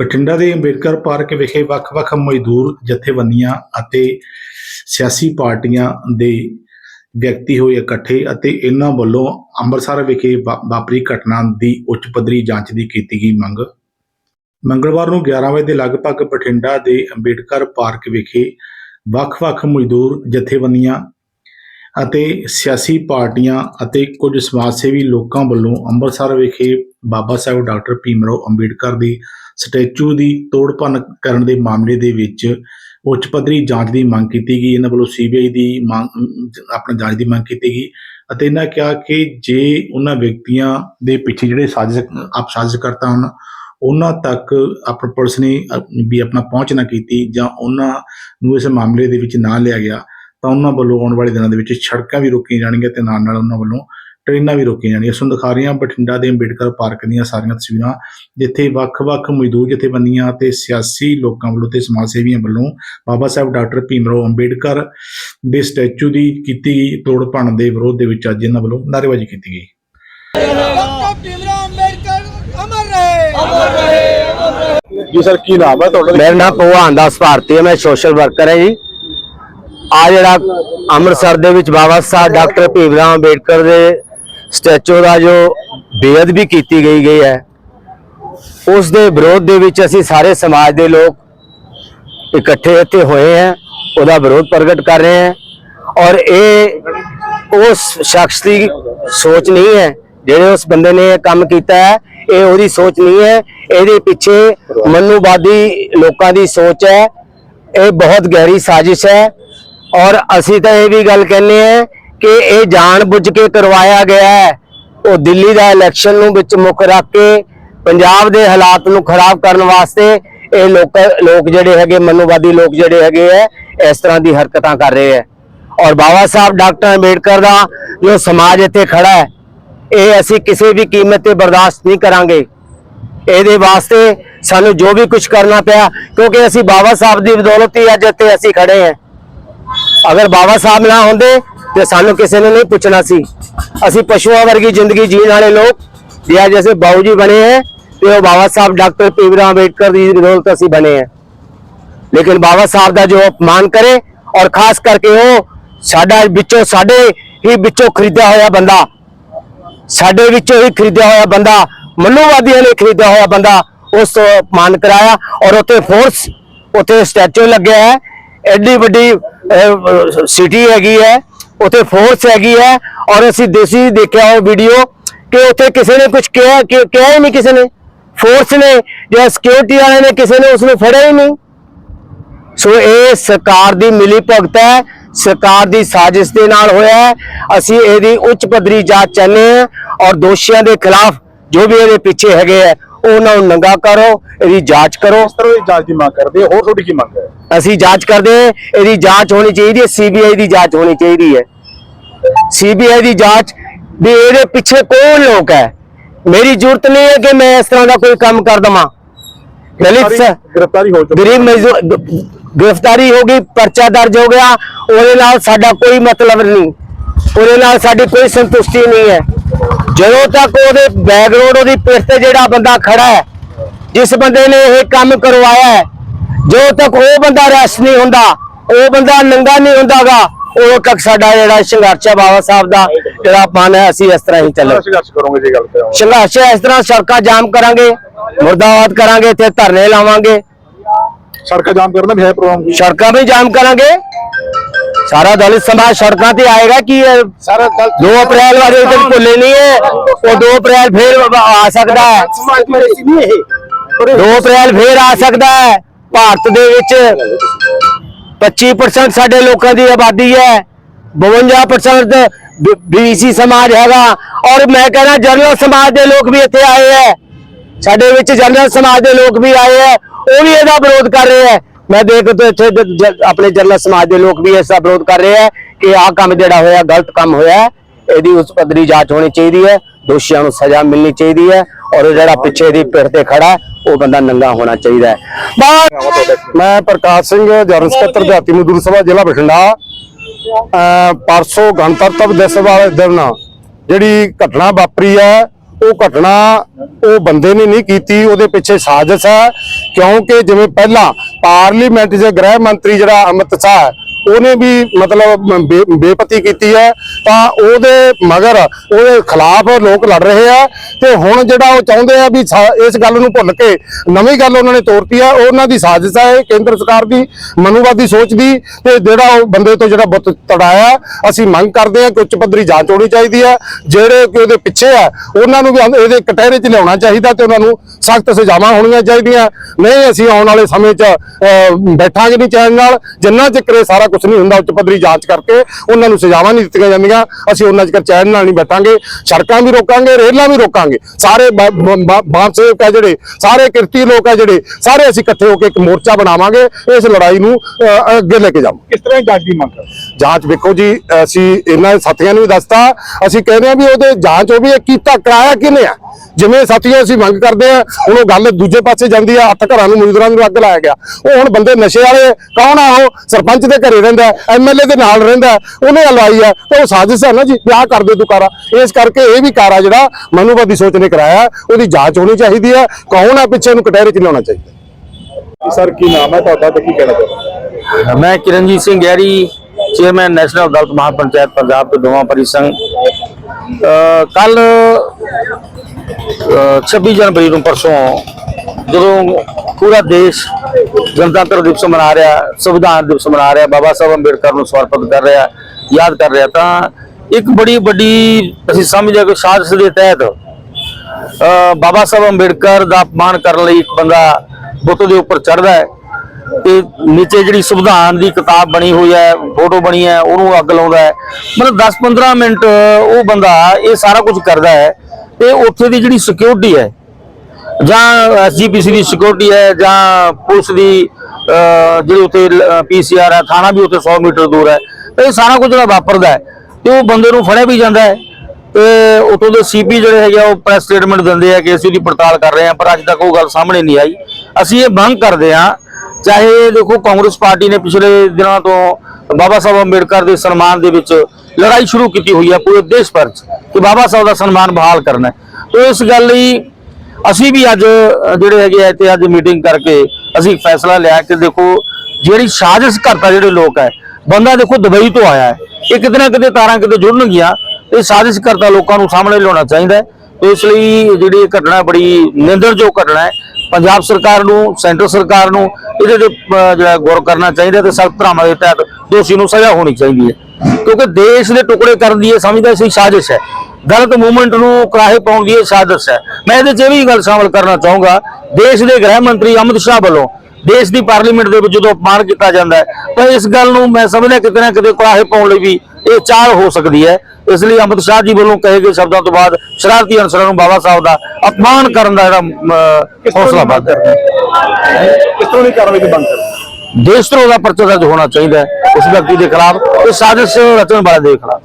ਬਠਿੰਡਾ ਦੇ ਅੰਬੇਡਕਰ ਪਾਰਕ ਵਿਖੇ ਵੱਖ-ਵੱਖ ਮਜ਼ਦੂਰ, ਜਥੇਬੰਦੀਆਂ ਅਤੇ ਸਿਆਸੀ ਪਾਰਟੀਆਂ ਦੇ ਵਿਅਕਤੀ ਹੋਏ ਇਕੱਠੇ ਅਤੇ ਇਹਨਾਂ ਵੱਲੋਂ ਅੰਮ੍ਰਿਤਸਰ ਵਿਖੇ ਵਾ- ਵਾਪਰੀ ਘਟਨਾ ਦੀ ਉੱਚ ਪੱਧਰੀ ਜਾਂਚ ਦੀ ਕੀਤੀ ਗਈ ਮੰਗ। ਮੰਗਲਵਾਰ ਨੂੰ 11 ਵਜੇ ਦੇ ਲਗਭਗ ਬਠਿੰਡਾ ਦੇ ਅੰਬੇਡਕਰ ਪਾਰਕ ਵਿਖੇ ਵੱਖ-ਵੱਖ ਮਜ਼ਦੂਰ, ਜਥੇਬੰਦੀਆਂ ਅਤੇ ਸਿਆਸੀ ਪਾਰਟੀਆਂ ਅਤੇ ਕੁਝ ਸਮਾਜ ਸੇਵੀ ਲੋਕਾਂ ਵੱਲੋਂ ਅੰਮ੍ਰਿਤਸਰ ਵਿਖੇ ਬਾਬਾ ਸਾਹਿਬ ਡਾਕਟਰ ਭੀਮਰਾਓ ਅੰਬੇਡਕਰ ਦੀ ਸਟੈਚੂ ਦੀ ਤੋੜ ਭੰਨ ਕਰਨ ਦੇ ਮਾਮਲੇ ਦੇ ਵਿੱਚ ਉੱਚ ਪੱਧਰੀ ਜਾਂਚ ਦੀ ਮੰਗ ਕੀਤੀ ਗਈ, ਇਹਨਾਂ ਵੱਲੋਂ ਸੀਬੀਆਈ ਦੀ ਮੰਗ ਆਪਣਾ ਜਾਂਚ ਦੀ ਮੰਗ ਕੀਤੀ ਗਈ ਅਤੇ ਇਹਨਾਂ ਕਿਹਾ ਕਿ ਜੇ ਉਹਨਾਂ ਵਿਅਕਤੀਆਂ ਦੇ ਪਿੱਛੇ ਜਿਹੜੇ ਸਾਜ਼ਿਸ਼, ਆਪ ਸਾਜ਼ਿਸ਼ ਕਰਤਾ ਹਨ, ਉਹਨਾਂ ਤੱਕ ਆਪਣੀ ਪੁਲਿਸ ਨੇ ਵੀ ਆਪਣਾ ਪਹੁੰਚ ਨਾ ਕੀਤੀ ਜਾਂ ਉਹਨਾਂ ਨੂੰ ਇਸ ਮਾਮਲੇ ਦੇ ਵਿੱਚ ਨਾ ਲਿਆ ਗਿਆ, ਤਾਂ ਉਹਨਾਂ ਵੱਲੋਂ ਆਉਣ ਵਾਲੇ ਦਿਨਾਂ ਦੇ ਵਿੱਚ ਸੜਕਾਂ ਵੀ ਰੋਕੀਆਂ ਜਾਣਗੀਆਂ ਤੇ ਨਾਲ ਨਾਲ ਉਹਨਾਂ ਵੱਲੋਂ ਟ੍ਰੇਨਾਂ ਵੀ ਰੋਕੀਆਂ ਜਾਣਗੀਆਂ ਸੋ ਦਿਖਾ ਰਹੀਆਂ ਬਠਿੰਡਾ ਦੇ ਅੰਬੇਡਕਰ ਪਾਰਕ ਦੀਆਂ ਸਾਰੀਆਂ ਤਸਵੀਰਾਂ ਜਿੱਥੇ ਵੱਖ-ਵੱਖ ਮਜ਼ਦੂਰ ਜਥੇਬੰਦੀਆਂ ਅਤੇ ਸਿਆਸੀ ਲੋਕਾਂ ਵੱਲੋਂ ਤੇ ਸਮਾਜ ਸੇਵੀਆਂ ਵੱਲੋਂ ਬਾਬਾ ਸਾਹਿਬ ਡਾਕਟਰ ਭੀਮਰਾਓ ਅੰਬੇਡਕਰ ਦੇ ਸਟੈਚੂ ਦੀ ਕੀਤੀ ਗਈ ਤੋੜ ਭੰਨ ਦੇ ਵਿਰੋਧ ਦੇ ਵਿੱਚ ਅੱਜ ਇਹਨਾਂ ਵੱਲੋਂ ਨਾਅਰੇਬਾਜ਼ੀ ਕੀਤੀ ਗਈ। ਜੀ ਸਰ ਕੀ ਨਾਮ ਹੈ ਤੁਹਾਡਾ? ਮੇਰਾ ਨਾਮ ਭਗਵਾਨ ਦਾਸ ਭਾਰਤੀ ਹੈ ਮੈਂ ਸੋਸ਼ਲ ਵਰਕਰ ਹਾਂ ਜੀ। ਆ ਜਿਹੜਾ ਅੰਮ੍ਰਿਤਸਰ ਦੇ ਵਿੱਚ ਬਾਬਾ ਸਾਹਿਬ ਡਾਕਟਰ ਭੀਮਰਾਓ ਅੰਬੇਡਕਰ ਦੇ ਸਟੈਚੂ ਦਾ ਜੋ ਬੇਅਦਬੀ ਕੀਤੀ ਗਈ ਗਈ ਹੈ, ਉਸ ਦੇ ਵਿਰੋਧ ਦੇ ਵਿੱਚ ਅਸੀਂ ਸਾਰੇ ਸਮਾਜ ਦੇ ਲੋਕ ਇਕੱਠੇ ਇੱਥੇ ਹੋਏ ਹਾਂ, ਉਹਦਾ ਵਿਰੋਧ ਪ੍ਰਗਟ ਕਰ ਰਹੇ ਹਾਂ ਔਰ ਇਹ ਉਸ ਸ਼ਖਸ ਦੀ ਸੋਚ ਨਹੀਂ ਹੈ ਜਿਹੜੇ ਉਸ ਬੰਦੇ ਨੇ ਇਹ ਕੰਮ ਕੀਤਾ ਹੈ, ਇਹ ਉਹਦੀ ਸੋਚ ਨਹੀਂ ਹੈ, ਇਹਦੇ ਪਿੱਛੇ ਮਨੂਵਾਦੀ ਲੋਕਾਂ ਦੀ ਸੋਚ ਹੈ, ਇਹ ਬਹੁਤ ਗਹਿਰੀ ਸਾਜ਼ਿਸ਼ ਹੈ ਔਰ ਅਸੀਂ ਤਾਂ ਇਹ ਵੀ ਗੱਲ ਕਹਿੰਦੇ ਹਾਂ ਕਿ ਇਹ ਜਾਣ ਬੁੱਝ ਕੇ ਕਰਵਾਇਆ ਗਿਆ ਹੈ। ਉਹ ਦਿੱਲੀ ਦਾ ਇਲੈਕਸ਼ਨ ਨੂੰ ਵਿੱਚ ਮੁੱਖ ਰੱਖ ਕੇ ਪੰਜਾਬ ਦੇ ਹਾਲਾਤ ਨੂੰ ਖਰਾਬ ਕਰਨ ਵਾਸਤੇ ਇਹ ਲੋਕ ਲੋਕ ਜਿਹੜੇ ਹੈਗੇ, ਮਨੂਵਾਦੀ ਲੋਕ ਜਿਹੜੇ ਹੈਗੇ ਹੈ, ਇਸ ਤਰ੍ਹਾਂ ਦੀ ਹਰਕਤਾਂ ਕਰ ਰਹੇ ਹੈ। ਔਰ ਬਾਬਾ ਸਾਹਿਬ, ਡਾਕਟਰ ਅੰਬੇਡਕਰ ਦਾ ਜੋ ਸਮਾਜ ਇੱਥੇ ਖੜਾ ਹੈ, ਇਹ ਅਸੀਂ ਕਿਸੇ ਵੀ ਕੀਮਤ ਤੇ ਬਰਦਾਸ਼ਤ ਨਹੀਂ ਕਰਾਂਗੇ। ਇਹਦੇ ਵਾਸਤੇ ਸਾਨੂੰ ਜੋ ਵੀ ਕੁਝ ਕਰਨਾ ਪਿਆ, ਕਿਉਂਕਿ ਅਸੀਂ ਬਾਬਾ ਸਾਹਿਬ ਦੀ ਬਦੌਲਤ ਹੀ ਅੱਜ ਇੱਥੇ ਅਸੀਂ ਖੜੇ ਹਾਂ। ਅਗਰ ਬਾਬਾ ਸਾਹਿਬ ਨਾ ਹੁੰਦੇ ਤੇ ਸਾਨੂੰ ਕਿਸੇ ਨੇ ਨਹੀਂ ਪੁੱਛਣਾ ਸੀ। ਅਸੀਂ ਪਸ਼ੂਆਂ ਵਰਗੀ ਜ਼ਿੰਦਗੀ ਜੀਣ ਵਾਲੇ ਲੋਕ ਜੇ ਅੱਜ ਅਸੀਂ ਬਾਊ ਜੀ ਬਣੇ ਹੈ ਤੇ ਉਹ ਬਾਬਾ ਸਾਹਿਬ ਡਾਕਟਰ ਭੀਮਰਾਓ ਅੰਬੇਡਕਰ ਦੀ ਬਦੌਲਤ ਅਸੀਂ ਬਣੇ ਹੈ। ਲੇਕਿਨ ਬਾਬਾ ਸਾਹਿਬ ਦਾ ਜੋ ਅਪਮਾਨ ਕਰੇ ਔਰ ਖਾਸ ਕਰਕੇ ਉਹ ਸਾਡਾ ਵਿੱਚੋਂ ਸਾਡੇ ਹੀ ਵਿੱਚੋਂ ਖਰੀਦਿਆ ਹੋਇਆ ਬੰਦਾ, ਸਾਡੇ ਵਿੱਚੋਂ ਹੀ ਖਰੀਦਿਆ ਹੋਇਆ ਬੰਦਾ ਮਨੂਵਾਦੀਆਂ ਨੇ ਖਰੀਦਿਆ ਹੋਇਆ ਬੰਦਾ, ਉਸ ਤੋਂ ਅਪਮਾਨ ਕਰਾਇਆ ਔਰ ਉੱਥੇ ਫੋਰਸ ਉੱਥੇ ਸਟੈਚੂ ਲੱਗਿਆ ਹੈ। ਐਡੀ ਵੱਡੀ ਸਿਟੀ ਹੈਗੀ ਹੈ। ਉੱਥੇ ਫੋਰਸ ਹੈਗੀ ਹੈ ਔਰ ਅਸੀਂ ਦੇਸੀ ਦੇਖਿਆ ਉਹ ਵੀਡੀਓ ਕਿ ਉੱਥੇ ਕਿਸੇ ਨੇ ਕੁਝ ਕਿਹਾ, ਕਿ- ਕਿਹਾ ਹੀ ਨਹੀਂ ਕਿਸੇ ਨੇ। ਫੋਰਸ ਨੇ ਜਾਂ ਸਿਕਿਉਰਿਟੀ ਵਾਲਿਆਂ ਨੇ ਕਿਸੇ ਨੇ ਉਸ ਨੂੰ ਫੜਿਆ ਹੀ ਨਹੀਂ। ਸੋ ਇਹ ਸਰਕਾਰ ਦੀ ਮਿਲੀ ਭਗਤ ਹੈ, ਸਰਕਾਰ ਦੀ ਸਾਜ਼ਿਸ਼ ਦੇ ਨਾਲ ਹੋਇਆ ਹੈ। ਅਸੀਂ ਇਹਦੀ ਉੱਚ ਪੱਧਰੀ ਜਾਂਚ ਚਾਹੁੰਦੇ ਹਾਂ ਔਰ ਦੋਸ਼ੀਆਂ ਦੇ ਖਿਲਾਫ ਜੋ ਵੀ ਇਹਦੇ ਪਿੱਛੇ ਹੈਗੇ ਹੈ ਉਹਨਾਂ ਨੂੰ ਨੰਗਾ ਕਰੋ ਇਹਦੀ ਜਾਂਚ ਕਰੋ। ਇਸ ਤਰ੍ਹਾਂ ਦੀ ਜਾਂਚ ਦੀ ਮੰਗ ਕਰਦੇ। ਹੋਰ ਤੁਹਾਡੀ ਕੀ ਮੰਗ ਹੈ? ਅਸੀਂ ਜਾਂਚ ਕਰਦੇ ਇਹਦੀ ਜਾਂਚ ਹੋਣੀ ਚਾਹੀਦੀ ਹੈ ਸੀਬੀਆਈ ਦੀ ਜਾਂਚ ਹੋਣੀ ਚਾਹੀਦੀ ਹੈ। ਸੀਬੀਆਈ ਦੀ ਜਾਂਚ ਵੀ ਇਹਦੇ ਪਿੱਛੇ ਕੌਣ ਲੋਕ ਹੈ? ਮੇਰੀ ਜ਼ਰੂਰਤ ਨਹੀਂ ਹੈ ਕਿ ਮੈਂ ਇਸ ਤਰ੍ਹਾਂ ਦਾ ਕੋਈ ਕੰਮ ਕਰ ਦਵਾਂ। ਦਲਿਤ ਗ੍ਰਿਫਤਾਰੀ ਹੋ ਚੁੱਕੀ ਗਰੀਬ ਮਜ਼ਦੂਰ ਗ੍ਰਿਫਤਾਰੀ ਹੋ ਗਈ ਪਰਚਾ ਦਰਜ ਹੋ ਗਿਆ ਉਹਦੇ ਨਾਲ ਸਾਡਾ ਕੋਈ ਮਤਲਬ ਨਹੀਂ। ਉਹਦੇ ਨਾਲ ਸਾਡੀ ਕੋਈ ਸੰਤੁਸ਼ਟੀ ਨਹੀਂ ਹੈ। ਜਦੋਂ ਤੱਕ ਉਹਦੇ ਬੈਕਗ੍ਰਾਉਂਡ ਉਹਦੀ ਪਿੱਠ ਤੇ ਜਿਹੜਾ ਬੰਦਾ ਖੜਾ ਹੈ ਜਿਸ ਬੰਦੇ ਨੇ ਇਹ ਕੰਮ ਕਰਵਾਇਆ ਹੈ ਜਦੋਂ ਤੱਕ ਉਹ ਬੰਦਾ ਰੈਸਟ ਨਹੀਂ ਹੁੰਦਾ ਉਹ ਬੰਦਾ ਨੰਗਾ ਨਹੀਂ ਹੁੰਦਾਗਾ ਉਦੋਂ ਤੱਕ ਸਾਡਾ ਜਿਹੜਾ ਸੰਘਰਸ਼ ਹੈ ਬਾਬਾ ਸਾਹਿਬ ਦਾ ਜਿਹੜਾ ਮਨ ਹੈ ਅਸੀਂ ਇਸ ਤਰ੍ਹਾਂ ਹੀ ਚੱਲਾਂਗੇ ਸੰਘਰਸ਼ ਕਰੋਗੇ ਜੇ ਗੱਲ ਕਰਾਂ ਸੰਘਰਸ਼ ਇਸ ਤਰ੍ਹਾਂ ਸੜਕਾਂ ਜਾਮ ਕਰਾਂਗੇ ਮੁਰਦਾਬਾਦ ਕਰਾਂਗੇ ਤੇ ਧਰਨੇ ਲਾਵਾਂਗੇ। ਸੜਕਾਂ ਜਾਮ ਕਰਨਾ ਵੀ ਹੈ ਪ੍ਰੋਗਰਾਮ ਸੜਕਾਂ ਵੀ ਜਾਮ ਕਰਾਂਗੇ। ਸਾਰਾ ਦਲਿਤ ਸਮਾਜ ਸੜਕਾਂ ਤੇ ਆਏਗਾ ਕਿ ਸਾਰਾ 2 ਅਪ੍ਰੈਲ ਵਾਲੇ ਦਿਨ ਭੁੱਲੇ ਨਹੀਂ ਹੈ ਉਹ 2 ਅਪ੍ਰੈਲ ਫੇਰ ਆ ਸਕਦਾ ਹੈ। 2 ਅਪ੍ਰੈਲ ਫੇਰ ਆ ਸਕਦਾ ਹੈ ਭਾਰਤ ਦੇ ਵਿੱਚ। 25% ਸਾਡੇ ਲੋਕਾਂ ਦੀ ਆਬਾਦੀ ਹੈ 52% ਬੀਸੀ ਸਮਾਜ ਹੈਗਾ। ਔਰ ਮੈਂ ਕਹਿੰਦਾ ਜਨਰਲ ਸਮਾਜ ਦੇ ਲੋਕ ਵੀ ਇੱਥੇ ਆਏ ਹੈ। ਸਾਡੇ ਵਿੱਚ ਜਨਰਲ ਸਮਾਜ ਦੇ ਲੋਕ ਵੀ ਆਏ ਹੈ ਉਹ ਵੀ ਇਹਦਾ ਵਿਰੋਧ ਕਰ ਰਹੇ ਹੈ। ਮੈਂ ਦੇਖ ਤੇ ਇੱਥੇ ਆਪਣੇ ਜਨਰਲ ਸਮਾਜ ਦੇ ਲੋਕ ਵੀ ਇਸ ਦਾ ਵਿਰੋਧ ਕਰ ਰਹੇ ਹੈ ਕਿ ਆਹ ਕੰਮ ਜਿਹੜਾ ਹੋਇਆ ਗਲਤ ਕੰਮ ਹੋਇਆ। ਇਹਦੀ ਉਸ ਪੱਧਰੀ ਜਾਂਚ ਹੋਣੀ ਚਾਹੀਦੀ ਹੈ ਦੋਸ਼ੀਆਂ ਨੂੰ ਸਜ਼ਾ ਮਿਲਣੀ ਚਾਹੀਦੀ ਹੈ ਔਰ ਉਹ ਜਿਹੜਾ ਪਿੱਛੇ ਦੀ ਪਿੱਠ ਤੇ ਖੜਾ ਉਹ ਬੰਦਾ ਨੰਗਾ ਹੋਣਾ ਚਾਹੀਦਾ ਹੈ। ਮੈਂ ਪ੍ਰਕਾਸ਼ ਸਿੰਘ ਜਨਰਲ ਸਕੱਤਰ ਦਿਹਾਤੀ ਮਜ਼ਦੂਰ ਸਭਾ ਜ਼ਿਲ੍ਹਾ ਬਠਿੰਡਾ। ਪਰਸੋਂ ਗਣਤੰਤਰ ਦਿਵਸ ਵਾਲੇ ਦਿਨ ਜਿਹੜੀ ਘਟਨਾ ਵਾਪਰੀ ਹੈ ਉਹ ਘਟਨਾ ਉਹ ਬੰਦੇ ਨੇ ਨਹੀਂ ਕੀਤੀ ਉਹਦੇ ਪਿੱਛੇ ਸਾਜ਼ਿਸ਼ ਹੈ ਕਿਉਂਕਿ ਜਿਵੇਂ ਪਹਿਲਾਂ ਪਾਰਲੀਮੈਂਟ ਦੇ ਗ੍ਰਹਿ ਮੰਤਰੀ ਜਿਹੜਾ ਅਮਿਤ ਸ਼ਾਹ ਹੈ, ਉਹਨੇ ਵੀ ਮਤਲਬ ਬੇ- ਬੇਪਤੀ ਕੀਤੀ ਹੈ, ਤਾਂ ਉਹਦੇ ਮਗਰ ਉਹਦੇ ਖਿਲਾਫ ਲੋਕ ਲੜ ਰਹੇ ਆ। ਤੇ ਹੁਣ ਜਿਹੜਾ ਉਹ ਚਾਹੁੰਦੇ ਆ ਵੀ ਸਾ- ਇਸ ਗੱਲ ਨੂੰ ਭੁੱਲ ਕੇ ਨਵੀਂ ਗੱਲ ਉਹਨਾਂ ਨੇ ਤੋਰਤੀ ਆ, ਉਹਨਾਂ ਦੀ ਸਾਜ਼ਿਸ਼ ਹੈ ਕੇਂਦਰ ਸਰਕਾਰ ਦੀ ਮਨੂਵਾਦੀ ਸੋਚ ਦੀ, ਤੇ ਜਿਹੜਾ ਉਹ ਬੰਦੇ ਤੋਂ ਜਿਹੜਾ ਬੁੱਤ ਤੜਾਇਆ, ਅਸੀਂ ਮੰਗ ਕਰਦੇ ਆ ਕਿ ਉੱਚ ਪੱਧਰੀ ਜਾਂਚ ਹੋਣੀ ਚਾਹੀਦੀ ਹੈ ਜਿਹੜੇ ਕਿ ਉਹਦੇ ਪਿੱਛੇ ਆ, ਉਹਨਾਂ ਨੂੰ ਵੀ ਇਹਦੇ ਕਟਹਿਰੇ 'ਚ ਲਿਆਉਣਾ ਚਾਹੀਦਾ ਤੇ ਉਹਨਾਂ ਨੂੰ ਸਖਤ ਸਜ਼ਾਵਾਂ ਹੋਣੀਆਂ ਚਾਹੀਦੀਆਂ। ਨਹੀਂ, ਅਸੀਂ ਆਉਣ ਵਾਲੇ ਸਮੇਂ 'ਚ ਬੈਠਾਂਗੇ ਨਹੀਂ ਚੈਨ ਨਾਲ। ਜਿੰਨਾ ਚਿਰ ਇਹ ਸਾਰਾ ਕੁਝ ਨਹੀਂ ਹੁੰਦਾ ਉੱਚ ਪੱਧਰੀ ਜਾਂਚ ਕਰਕੇ ਉਹਨਾਂ ਨੂੰ ਸਜ਼ਾਵਾਂ ਨਹੀਂ ਦਿੱਤੀਆਂ ਜਾਂਦੀਆਂ। ਅਸੀਂ ਉਹਨਾਂ ਚਿਰ ਚੈਨ ਨਾਲ ਨਹੀਂ ਬੈਠਾਂਗੇ ਸੜਕਾਂ ਵੀ ਰੋਕਾਂਗੇ ਰੇਲਾਂ ਵੀ ਰੋਕਾਂਗੇ। ਸਾਰੇ ਬਾਪ ਸੇਵਕ ਆ ਜਿਹੜੇ ਸਾਰੇ ਕਿਰਤੀ ਲੋਕ ਆ ਜਿਹੜੇ ਸਾਰੇ ਅਸੀਂ ਇਕੱਠੇ ਹੋ ਕੇ ਇੱਕ ਮੋਰਚਾ ਬਣਾਵਾਂਗੇ ਇਸ ਲੜਾਈ ਨੂੰ ਅੱਗੇ ਲੈ ਕੇ ਜਾਵਾਂਗੇ। ਕਿਸ ਤਰ੍ਹਾਂ ਜਾਂਚ ਦੀ ਮੰਗ ਜਾਂਚ ਵੇਖੋ ਜੀ ਅਸੀਂ ਇਹਨਾਂ ਸਾਥੀਆਂ ਨੂੰ ਵੀ ਦੱਸਤਾ ਅਸੀਂ ਕਹਿੰਦੇ ਆ ਵੀ ਉਹਦੇ ਜਾਂਚ ਉਹ ਵੀ ਕੀਤਾ ਕਰਾਇਆ ਕਿਹਨੇ ਆ? ਜਿਵੇਂ ਸਾਥੀਆਂ ਅਸੀਂ ਮੰਗ ਕਰਦੇ ਆ ਹੁਣ ਉਹ ਗੱਲ ਦੂਜੇ ਪਾਸੇ ਜਾਂਦੀ ਆ ਅੱਠ ਘਰਾਂ ਨੂੰ ਮਜ਼ਦੂਰਾਂ ਨੂੰ ਅੱਗ ਲਾਇਆ ਗਿਆ। ਉਹ ਹੁਣ ਬੰਦੇ ਨਸ਼ੇ ਵਾਲੇ ਕੌਣ ਆ ਉਹ? ਸਰਪੰਚ ਦੇ ਘਰੇ ਰਹਿੰਦਾ ਐਮਐਲਏ ਦੇ ਨਾਲ ਰਹਿੰਦਾ ਉਹਨੇ ਹਲਵਾਈ ਆ ਉਹ ਸਾਜ਼ਿਸ਼ ਹੈ ਨਾ ਜੀ, ਵਿਆਹ ਕਰ ਦੇ ਤੂੰ ਕਾਰਾ। ਇਸ ਕਰਕੇ ਇਹ ਵੀ ਕਾਰਾ ਜਿਹੜਾ ਮਨੂਵਾਦੀ ਸੋਚ ਨੇ ਕਰਾਇਆ ਉਹਦੀ ਜਾਂਚ ਹੋਣੀ ਚਾਹੀਦੀ ਹੈ, ਕੌਣ ਆ ਪਿੱਛੇ ਨੂੰ ਕਟਹਿਰੇ ਚ ਲਿਆਉਣਾ ਚਾਹੀਦਾ ਸਰ, ਕੀ ਨਾਮ ਹੈ ਤੁਹਾਡਾ ਤੇ ਕੀ ਕਹਿਣਾ ਚਾਹੁੰਦੇ ਮੈਂ ਕਿਰਨਜੀਤ ਸਿੰਘ ਗਹਿਰੀ, ਚੇਅਰਮੈਨ ਨੈਸ਼ਨਲ ਅਦਾਲਤ ਮਹਾਪੰਚਾਇਤ ਪੰਜਾਬ ਦੇ ਦੋਵਾਂ ਪਰਿਸੰਘ ਕੱਲ 26 ਜਨਵਰੀ ਨੂੰ ਪਰਸੋਂ ਜਦੋਂ ਪੂਰਾ ਦੇਸ਼ ਗਣਤੰਤਰ ਦਿਵਸ ਮਨਾ ਰਿਹਾ, ਸੰਵਿਧਾਨ ਦਿਵਸ ਮਨਾ ਰਿਹਾ, ਬਾਬਾ ਸਾਹਿਬ ਅੰਬੇਡਕਰ ਨੂੰ ਸਮਰਪਿਤ ਕਰ ਰਿਹਾ, ਯਾਦ ਕਰ ਰਿਹਾ। ਤਾਂ ਇੱਕ ਬੜੀ ਵੱਡੀ ਅਸੀਂ ਸਮਝਿਆ ਕਿ ਸਾਜ਼ਿਸ਼ ਦੇ ਤਹਿਤ ਬਾਬਾ ਸਾਹਿਬ ਅੰਬੇਡਕਰ ਦਾ ਅਪਮਾਨ ਕਰਨ ਲਈ ਇੱਕ ਬੰਦਾ ਬੁੱਤ ਦੇ ਉੱਪਰ ਚੜਦਾ ਹੈ ਤੇ ਨੀਚੇ ਜਿਹੜੀ ਸੰਵਿਧਾਨ ਦੀ ਕਿਤਾਬ ਬਣੀ ਹੋਈ ਹੈ, ਫੋਟੋ ਬਣੀ ਹੈ, ਉਹਨੂੰ ਅੱਗ ਲਾਉਂਦਾ ਹੈ। ਮਤਲਬ 10-15 ਮਿੰਟ ਉਹ ਬੰਦਾ ਇਹ ਸਾਰਾ ਕੁਝ ਕਰਦਾ ਹੈ ਤੇ ਉੱਥੇ ਦੀ ਜਿਹੜੀ ਸਿਕਿਉਰਿਟੀ ਹੈ ਜਾਂ ਐਸਜੀਪੀਸੀ ਦੀ ਸਿਕਿਉਰਿਟੀ ਹੈ ਜਾਂ ਪੁਲਿਸ ਦੀ ਅਹ, ਜਿਹੜੀ ਉੱਥੇ ਪੀਸੀਆਰ ਹੈ ਥਾਣਾ ਵੀ ਉੱਥੇ 100 ਮੀਟਰ ਦੂਰ ਹੈ। ਤੇ ਇਹ ਸਾਰਾ ਕੁਝ ਜਿਹੜਾ ਵਾਪਰਦਾ ਹੈ ਤੇ ਉਹ ਬੰਦੇ ਨੂੰ ਫੜਿਆ ਵੀ ਜਾਂਦਾ ਹੈ। ਤੇ ਉਤੋਂ ਦੇ ਸੀਪੀ ਜਿਹੜੇ ਹੈਗੇ ਆ ਉਹ ਪ੍ਰੈਸ ਸਟੇਟਮੈਂਟ ਦਿੰਦੇ ਆ ਕਿ ਅਸੀਂ ਉਹਦੀ ਪੜਤਾਲ ਕਰ ਰਹੇ ਹਾਂ ਪਰ ਅੱਜ ਤੱਕ ਉਹ ਗੱਲ ਸਾਹਮਣੇ ਨਹੀਂ ਆਈ। ਅਸੀਂ ਇਹ ਮੰਗ ਕਰਦੇ ਹਾਂ ਚਾਹੇ ਦੇਖੋ ਕਾਂਗਰਸ ਪਾਰਟੀ ਨੇ ਪਿਛਲੇ ਦਿਨਾਂ ਤੋਂ ਬਾਬਾ ਸਾਹਿਬ ਅੰਬੇਡਕਰ ਦੇ ਸਨਮਾਨ ਦੇ ਵਿੱਚ ਲੜਾਈ ਸ਼ੁਰੂ ਕੀਤੀ ਹੋਈ ਹੈ ਪੂਰੇ ਦੇਸ਼ ਭਰ 'ਚ ਕਿ ਬਾਬਾ ਸਾਹਿਬ ਦਾ ਸਨਮਾਨ ਬਹਾਲ ਕਰਨਾ ਹੈ। ਤੇ ਇਸ ਗੱਲ ਲਈ ਅਸੀਂ ਵੀ ਅੱਜ ਜਿਹੜੇ ਹੈਗੇ ਆ ਇੱਥੇ ਅੱਜ ਮੀਟਿੰਗ ਕਰਕੇ ਅਸੀਂ ਫੈਸਲਾ ਲਿਆ ਕਿ ਦੇਖੋ ਜਿਹੜੀ ਸਾਜ਼ਿਸ਼ ਕਰਤਾ ਜਿਹੜੇ ਲੋਕ ਹੈ, ਬੰਦਾ ਦੇਖੋ ਦੁਬਈ ਤੋਂ ਆਇਆ ਹੈ। ਇਹ ਕਿਤੇ ਨਾ ਕਿਤੇ ਤਾਰਾਂ ਕਿਤੇ ਜੁੜਨਗੀਆਂ, ਇਹ ਸਾਜ਼ਿਸ਼ ਕਰਤਾ ਲੋਕਾਂ ਨੂੰ ਸਾਹਮਣੇ ਲਿਆਉਣਾ ਚਾਹੀਦਾ ਤੇ ਇਸ ਲਈ ਜਿਹੜੀ ਇਹ ਘਟਨਾ ਬੜੀ ਨਿੰਦਰਯੋਗ ਘਟਨਾ ਹੈ, ਪੰਜਾਬ ਸਰਕਾਰ ਨੂੰ, ਸੈਂਟਰ ਸਰਕਾਰ ਨੂੰ ਇਹਦੇ ਤੇ ਜਿਹੜਾ ਗੌਰ ਕਰਨਾ ਚਾਹੀਦਾ ਤੇ ਸਖਤ ਧਾਰਾਵਾਂ ਦੇ ਤਹਿਤ ਦੋਸ਼ੀ ਨੂੰ ਸਜ਼ਾ ਹੋਣੀ ਚਾਹੀਦੀ ਹੈ। ਕਿਉਂਕਿ ਦੇਸ਼ ਦੇ ਟੁਕੜੇ ਕਰਨ ਦੀ ਇਹ ਸਮਝਦਾ ਸੀ ਸਾਜ਼ਿਸ਼ ਹੈ। ਗਲਤ ਮੂਵਮੈਂਟ ਨੂੰ ਕਰਾਹੇ ਪਾਉਣ ਦੀ ਇਹ ਸਾਜ਼ਿਸ਼ ਹੈ। ਮੈਂ ਇਹਦੇ 'ਚ ਇਹ ਵੀ ਗੱਲ ਸ਼ਾਮਲ ਕਰਨਾ ਚਾਹੂੰਗਾ। ਦੇਸ਼ ਦੇ ਗ੍ਰਹਿ ਮੰਤਰੀ ਅਮਿਤ ਸ਼ਾਹ ਵੱਲੋਂ ਦੇਸ਼ ਦੀ ਪਾਰਲੀਮੈਂਟ ਦੇ ਵਿੱਚ ਜਦੋਂ ਅਪਮਾਨ ਕੀਤਾ ਜਾਂਦਾ ਹੈ ਤਾਂ ਇਸ ਗੱਲ ਨੂੰ ਮੈਂ ਸਮਝਦਾ ਕਿਤੇ ਨਾ ਕਿਤੇ ਕਰਾਹੇ ਪਾਉਣ ਲਈ ਵੀ ਇਹ ਚਾਲ ਹੋ ਸਕਦੀ ਹੈ। ਇਸ ਲਈ ਅਮਿਤ ਸ਼ਾਹ ਜੀ ਵੱਲੋਂ ਕਹੇ ਗਏ ਸ਼ਬਦਾਂ ਤੋਂ ਬਾਅਦ ਸ਼ਰਾਰਤੀ ਅਨਸਰਾਂ ਨੂੰ ਬਾਬਾ ਸਾਹਿਬ ਦਾ ਅਪਮਾਨ ਕਰਨ ਦਾ ਜਿਹੜਾ ਹੌਸਲਾ ਵੱਧ ਹੈ? ਕਿਸ ਤਰ੍ਹਾਂ ਦੀ ਕਾਰਵਾਈ ਦੀ ਮੰਗ ਕਰਦੇ ਦੇਸ਼ ਧਰੋਹ ਦਾ ਪਰਚਾ ਦਰਜ ਹੋਣਾ ਚਾਹੀਦਾ ਹੈ। ਉਸ ਵਿਅਕਤੀ ਦੇ ਖਿਲਾਫ ਤੇ ਸਾਜ਼ਿਸ਼ ਰਚਣ ਵਾਲੇ ਦੇ ਖਿਲਾਫ।